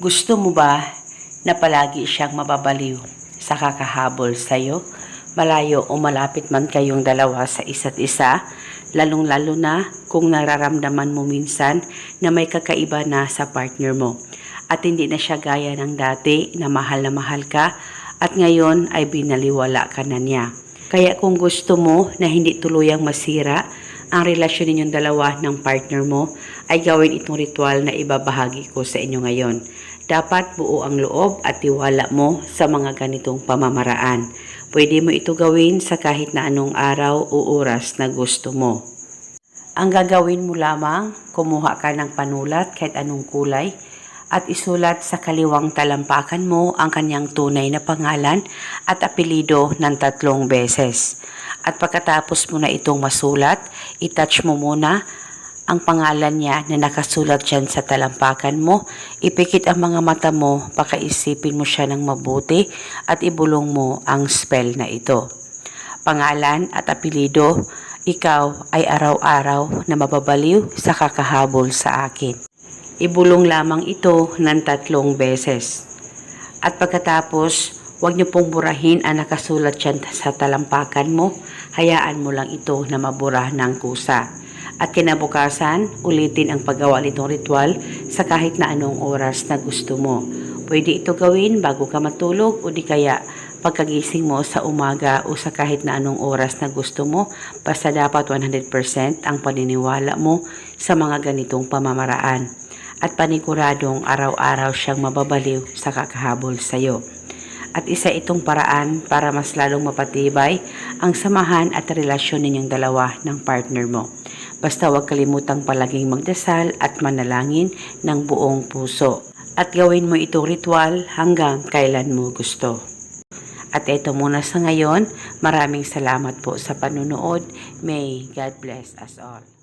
Gusto mo ba na palagi siyang mababaliw sa kakahabol sa'yo? Malayo o malapit man kayong dalawa sa isa't isa, lalong-lalo na kung nararamdaman mo minsan na may kakaiba na sa partner mo. At hindi na siya gaya ng dati na mahal na mahal ka at ngayon ay binaliwala ka na niya. Kaya kung gusto mo na hindi tuluyang masira ang relasyon ninyong dalawa ng partner mo, ay gawin itong ritual na ibabahagi ko sa inyo ngayon. Dapat buo ang loob at tiwala mo sa mga ganitong pamamaraan. Pwede mo ito gawin sa kahit na anong araw o oras na gusto mo. Ang gagawin mo lamang, kumuha ka ng panulat kahit anong kulay at isulat sa kaliwang talampakan mo ang kanyang tunay na pangalan at apelido ng tatlong beses. At pagkatapos mo na itong masulat, itouch mo muna ang pangalan niya na nakasulat dyan sa talampakan mo. Ipikit ang mga mata mo, pakaisipin mo siya ng mabuti at ibulong mo ang spell na ito. Pangalan at apelido, ikaw ay araw-araw na mababaliw sa kakahabol sa akin. Ibulong lamang ito ng tatlong beses. At pagkatapos, huwag niyo pong burahin ang nakasulat dyan sa talampakan mo. Hayaan mo lang ito na mabura ng kusa. At kinabukasan, ulitin ang paggawa nitong ritual sa kahit na anong oras na gusto mo. Pwede ito gawin bago ka matulog o di kaya pagkagising mo sa umaga o sa kahit na anong oras na gusto mo. Basta dapat 100% ang paniniwala mo sa mga ganitong pamamaraan at paniguradong araw-araw siyang mababaliw sa kakahabol sa iyo. At isa itong paraan para mas lalong mapatibay ang samahan at relasyon ninyong dalawa ng partner mo. Basta huwag kalimutang palaging magdasal at manalangin ng buong puso. At gawin mo itong ritual hanggang kailan mo gusto. At ito muna sa ngayon. Maraming salamat po sa panunood. May God bless us all.